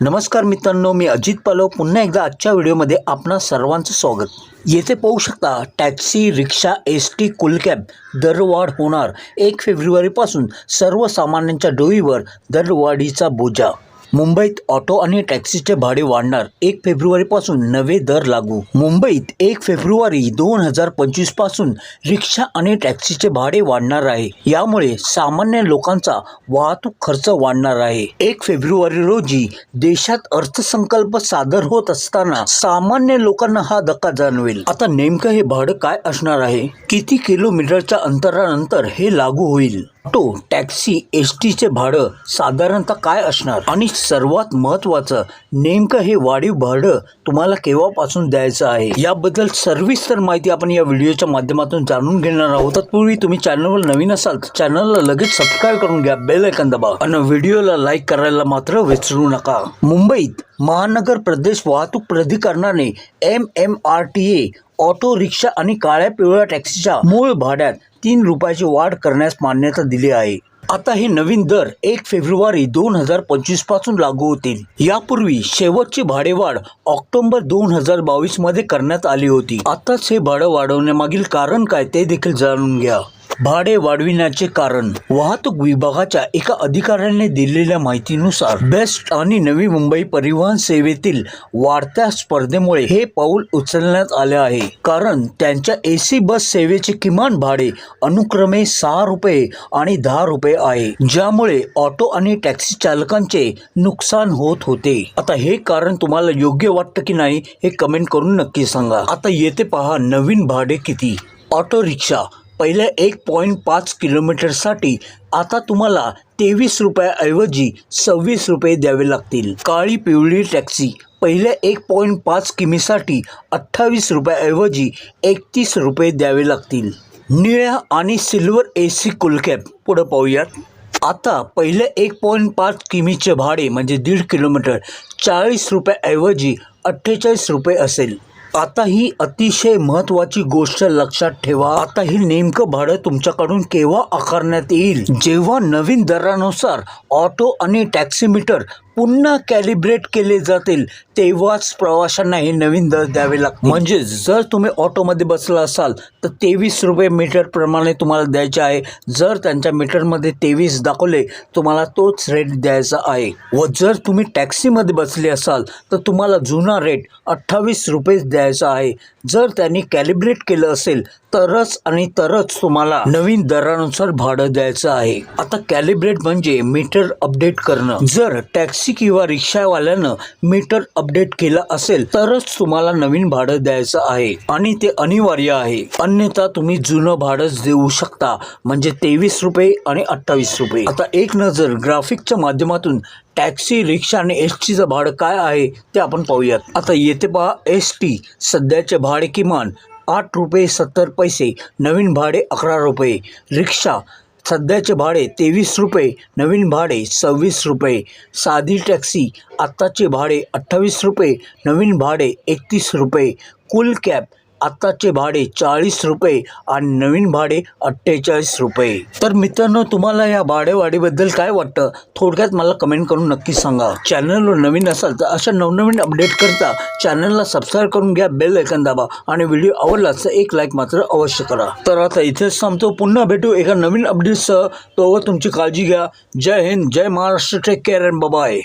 नमस्कार मित्रांनो मी अजित पालव. पुन्हा एकदा आजच्या व्हिडिओमध्ये आपणा सर्वांचं स्वागत. येथे पाहू शकता taxi rickshaw S T cool cab दरवाढ होणार. एक फेब्रुवारीपासून सर्वसामान्यांच्या डोईवर दरवाढीचा बोजा. मुंबईत ऑटो आणि टॅक्सीचे भाडे वाढणार. एक फेब्रुवारीपासून नवे दर लागू. मुंबईत एक फेब्रुवारी दोन हजार पंचवीसपासून रिक्षा आणि टॅक्सीचे भाडे वाढणार आहे. यामुळे सामान्य लोकांचा वाहतूक खर्च वाढणार आहे. एक फेब्रुवारी रोजी देशात अर्थसंकल्प सादर होत असताना सामान्य लोकांना हा धक्का जाणवेल. आता नेमकं हे भाडं काय असणार आहे? किती किलोमीटरच्या अंतरानंतर हे लागू होईल? ऑटो टॅक्सी एस टीचे भाडं साधारणतः काय असणार? आणि सर्वात महत्त्वाचं नेमकं हे वाढीव भाडं तुम्हाला केव्हापासून द्यायचं आहे? याबद्दल सर्विस्तर माहिती आपण या व्हिडिओच्या माध्यमातून जाणून घेणार आहोत. तत्पूर्वी तुम्ही चॅनलवर नवीन असाल तर चॅनलला लगेच सबस्क्राईब करून घ्या बेल ऐकन दबा आणि व्हिडिओला लाईक करायला मात्र विसरू नका. मुंबईत महानगर प्रदेश वाहतूक प्राधिकरणाने M M R T A auto rickshaw आणि काळ्या पिवळ्या टॅक्सीच्या मूळ भाड्यात तीन रुपयाची वाढ करण्यास मान्यता दिली आहे. आता हे नवीन दर एक फेब्रुवारी दोन हजार पंचवीसपासून लागू होतील. यापूर्वी शेवटची भाडेवाढ ऑक्टोबर दोन हजार बावीसमध्ये करण्यात आली होती. आताच हे भाडं वाढवण्यामागील कारण काय ते देखील जाणून घ्या. भाडे वाढविण्याचे कारण. वाहतूक विभागाच्या एका अधिकाऱ्याने दिलेल्या माहितीनुसार बेस्ट आणि नवी मुंबई परिवहन सेवेतील वाढत्या स्पर्धेमुळे हे पाऊल उचलण्यात आले आहे. कारण त्यांच्या एसी बस सेवेचे किमान भाडे अनुक्रमे सहा रुपये आणि दहा रुपये आहे ज्यामुळे ऑटो आणि टॅक्सी चालकांचे नुकसान होत होते. आता हे कारण तुम्हाला योग्य वाटतं की नाही हे कमेंट करून नक्की सांगा. आता येते पहा नवीन भाडे किती. ऑटो रिक्षा पहिल्या एक पॉईंट पाच किलोमीटरसाठी आता तुम्हाला तेवीस रुपयाऐवजी सव्वीस रुपये द्यावे लागतील. काळी पिवळी टॅक्सी पहिल्या एक पॉईंट पाच किमीसाठी अठ्ठावीस रुपयाऐवजी एकतीस रुपये द्यावे लागतील. निळ्या आणि सिल्वर ए सी कुलकॅप पुढं पाहूयात. आता पहिल्या एक पॉईंट पाच किमीचे भाडे म्हणजे दीड किलोमीटर चाळीस रुपयाऐवजी अठ्ठेचाळीस रुपये असेल. आता ही अतिशय महत्वाची गोष्ट लक्षात ठेवा. आता ही नेमकं भाडं तुमच्याकडून केव्हा आकारण्यात येईल? जेव्हा नवीन दरानुसार ऑटो आणि टॅक्सी मीटर पुन्हा कॅलिब्रेट केले जातील तेव्हाच प्रवाशांना हे नवीन दर द्यावे लागतील. म्हणजे जर तुम्ही ऑटोमध्ये बसला असाल तर तेवीस रुपये मीटरप्रमाणे तुम्हाला द्यायचे आहे. जर त्यांच्या मीटरमध्ये तेवीस दाखवले तुम्हाला तोच रेट द्यायचा आहे. व जर तुम्ही टॅक्सीमध्ये बसले असाल तर तुम्हाला जुना रेट अठ्ठावीस रुपयेच द्यायचा आहे. जर त्यांनी कॅलिब्रेट केलं असेल तरच आणि तरच तुम्हाला नवीन दरानुसार भाडं द्यायचं आहे. आता कॅलिब्रेट म्हणजे मीटर अपडेट करणं. जर टॅक्सी किंवा रिक्षावाल्यानं मीटर अपडेट केला असेल तरच तुम्हाला नवीन भाडं द्यायचं आहे. आणि ते अनिवार्य आहे. अन्यथा तुम्ही जुनं भाडंच देऊ शकता. म्हणजे तेवीस रुपये आणि अठ्ठावीस रुपये. आता एक नजर ग्राफिकच्या माध्यमातून टॅक्सी रिक्षा आणि एस टीचं भाडं काय आहे ते आपण पाहूयात. आता येते पहा एस टी सध्याचे भाडे किमान आठ रुपये सत्तर पैसे नवीन भाडे अकरा रुपये. रिक्षा सध्याचे भाडे तेवीस रुपये नवीन भाडे सव्वीस रुपये साधी टॅक्सी आत्ताचे भाडे अठ्ठावीस रुपये नवीन भाडे एकतीस रुपये कुल कॅब आत्ताचे भाडे चाळीस रुपये आणि नवीन भाडे अठ्ठेचाळीस रुपये. तर मित्रांनो तुम्हाला या भाडेवाढीबद्दल काय वाटतं? थोडक्यात मला कमेंट करून नक्की सांगा. चॅनलवर नवीन असाल तर अशा नवनवीन अपडेट करता चॅनलला सबस्क्राईब करून घ्या बेल ऐकन दाबा आणि व्हिडिओ आवडलाच तर एक लाईक मात्र अवश्य करा. तर आता इथेच थांबतो. पुन्हा भेटू एका नवीन अपडेटसह तोवर तुमची काळजी घ्या. जय हिंद जय Maharashtra take care and bye